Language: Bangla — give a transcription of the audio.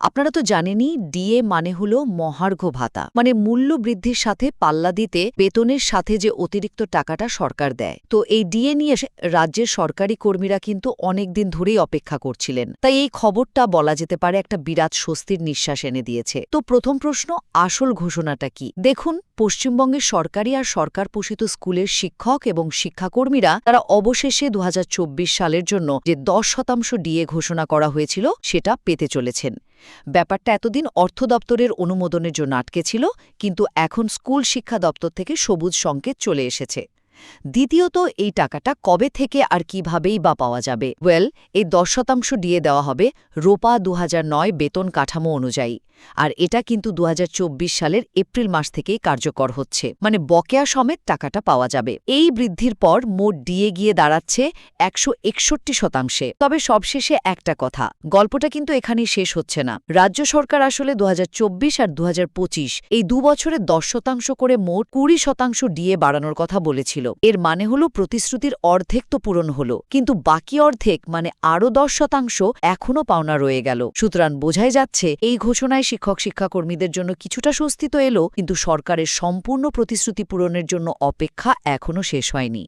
আপনারা তো জানেনই ডিএ মানে হলো মহার্ঘ ভাতা। মানে মূল্য বৃদ্ধির সাথে পাল্লা দিতে বেতনের সাথে যে অতিরিক্ত টাকাটা সরকার দেয়। তো এই ডিএ নিয়ে রাজ্যের সরকারি কর্মীরা কিন্তু অনেক দিন ধরেই অপেক্ষা করছিলেন। তাই এই খবরটা বলা যেতে পারে একটা বিরাট স্বস্তির নিঃশ্বাস এনে দিয়েছে। তো প্রথম প্রশ্ন, আসল ঘোষণাটা কি? দেখুন, পশ্চিমবঙ্গের সরকারি আর সরকার পোষিত স্কুলের শিক্ষক এবং শিক্ষাকর্মীরা তারা অবশেষে দু হাজার চব্বিশ সালের জন্য যে দশ শতাংশ ডিএ ঘোষণা করা হয়েছিল, সেটা পেতে চলেছেন। ব্যাপারটা এতদিন অর্থ দপ্তরের অনুমোদনের জন্য আটকে ছিল, কিন্তু এখন স্কুল শিক্ষা দপ্তর থেকে সবুজ সংকেত চলে এসেছে। দ্বিতীয়ত, এই টাকাটা কবে থেকে আর কিভাবেই বা পাওয়া যাবে? ওয়েল এই দশ শতাংশ ডিএ দেওয়া হবে রোপা দুহাজার নয় বেতন কাঠামো অনুযায়ী। আর এটা কিন্তু দুহাজার চব্বিশ সালের এপ্রিল মাস থেকেই কার্যকর হচ্ছে। মানে বকেয়া সমেত টাকাটা পাওয়া যাবে। এই বৃদ্ধির পর মোট ডিএ গিয়ে দাঁড়াচ্ছে একশো একষট্টি শতাংশে। তবে সবশেষে একটা কথা, গল্পটা কিন্তু এখানেই শেষ হচ্ছে না। রাজ্য সরকার আসলে দুহাজার চব্বিশ আর দুহাজার পঁচিশ এই দু বছরে দশ শতাংশ করে মোট কুড়ি শতাংশ ডিএ বাড়ানোর কথা বলেছিল। এর মানে হলো প্রতিশ্রুতির অর্ধেক তো পূরণ হলো, কিন্তু বাকি অর্ধেক মানে আরও দশ শতাংশ এখনও পাওনা রয়ে গেল। সুতরাং বোঝাই যাচ্ছে, এই ঘোষণায় শিক্ষক শিক্ষাকর্মীদের জন্য কিছুটা স্বস্তি তো এলো, কিন্তু সরকারের সম্পূর্ণ প্রতিশ্রুতি পূরণের জন্য অপেক্ষা এখনও শেষ হয়নি।